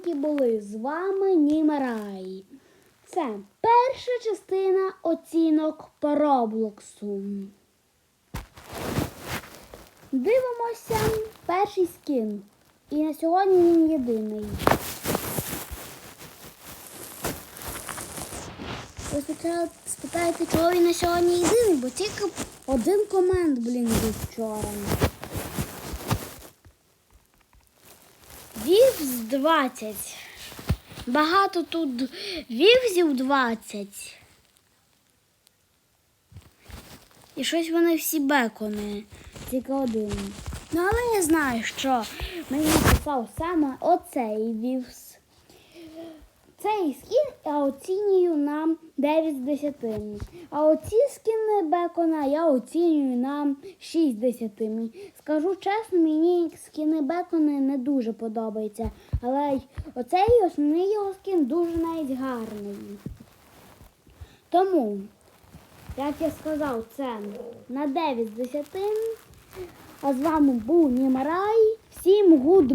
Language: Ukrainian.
здоровенькі були з вами Німерай. Це перша частина оцінок по Роблоксу. Дивимося перший скін. І на сьогодні він єдиний. Ви спочатку спитаєте, чого він на сьогодні єдиний, бо тільки один комент, блін, був вчора. Вівз 20. Багато тут вівзів 20. І щось вони всі бекони. Тільки один. Ну, але я знаю, що мені писав саме оцей вівс. Цей скін я оцінюю на 9 з 10. А оці скіни бекона я оцінюю на 6 з 10. Скажу чесно, мені скіни бекона не дуже подобаються. Але оцей основний його скін дуже навіть гарний. Тому, як я сказав, це на 9 з 10. А з вами був Німарай. Всім гуд.